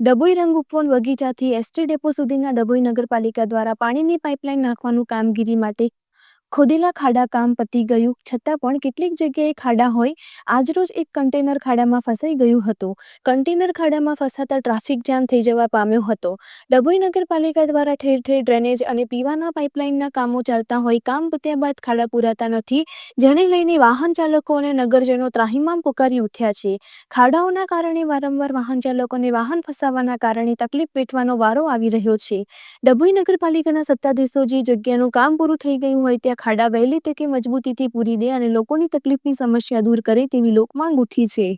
ડભોઈ રંગ ઉપવન બગીચાથી ST depot સુધીના ડભોઈ નગરપાલિકા દ્વારા પાણીની પાઇપલાઇન નાખવાનું કામગીરી માટે ખોદેલા ખાડા કામ પતી ગયું. છતાં પણ કેટલીક જગ્યાએ ખાડા હોય, આજરોજ એક કન્ટેનર ખાડામાં ફસાઈ ગયું હતું. કન્ટેનર ખાડામાં ફસાતા ટ્રાફિક જામ થઈ જવા પામ્યો હતો. ડભોઈ નગરપાલિકા દ્વારા ઠેર ઠેર ડ્રેનેજ અને પીવાના પાઇપલાઇનના કામો ચાલતા હોય, કામ પત્યા બાદ ખાડા પૂરાતા નથી. જેને લઈને વાહન ચાલકો અને નગરજનો ત્રાહિમામ પુકારી ઉઠ્યા છે. ખાડાઓના કારણે વારંવાર વાહન ચાલકોને વાહન ફસાવાના કારણે તકલીફ વેઠવાનો વારો આવી રહ્યો છે. ડભોઈ નગરપાલિકાના સત્તાધીશો જે જગ્યાનું કામ પૂરું થઈ ગયું હોય, ત્યાં ખાડા વહેલી તકે મજબૂતીથી પૂરી દે અને લોકોની તકલીફની સમસ્યા દૂર કરે તેવી લોકમાંગ ઉઠી છે.